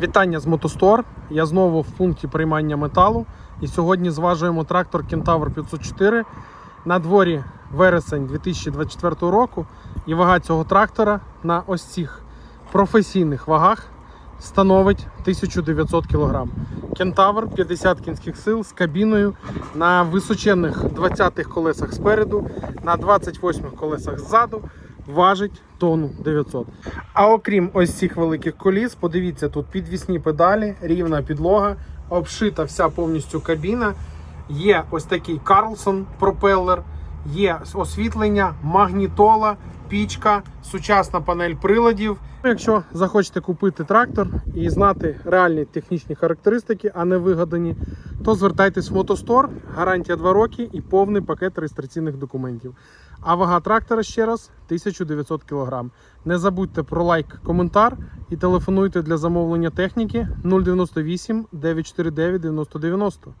Вітання з Мотостор. Я знову в пункті приймання металу. І сьогодні зважуємо трактор Кентавр 504. На дворі вересень 2024 року. І вага цього трактора на ось цих професійних вагах становить 1900 кг. Кентавр 50 кінських сил з кабіною на височенних 20-х колесах спереду, на 28-х колесах ззаду важить тонну 900. А окрім ось цих великих коліс, подивіться, тут підвісні педалі, рівна підлога, обшита вся повністю кабіна. Є ось такий Карлсон пропелер, є освітлення, магнітола, пічка, сучасна панель приладів. Якщо захочете купити трактор і знати реальні технічні характеристики, а не вигадані, то звертайтесь в Мотостор, гарантія 2 роки і повний пакет реєстраційних документів. А вага трактора ще раз 1900 кг. Не забудьте про лайк, коментар і телефонуйте для замовлення техніки 098 949 9090.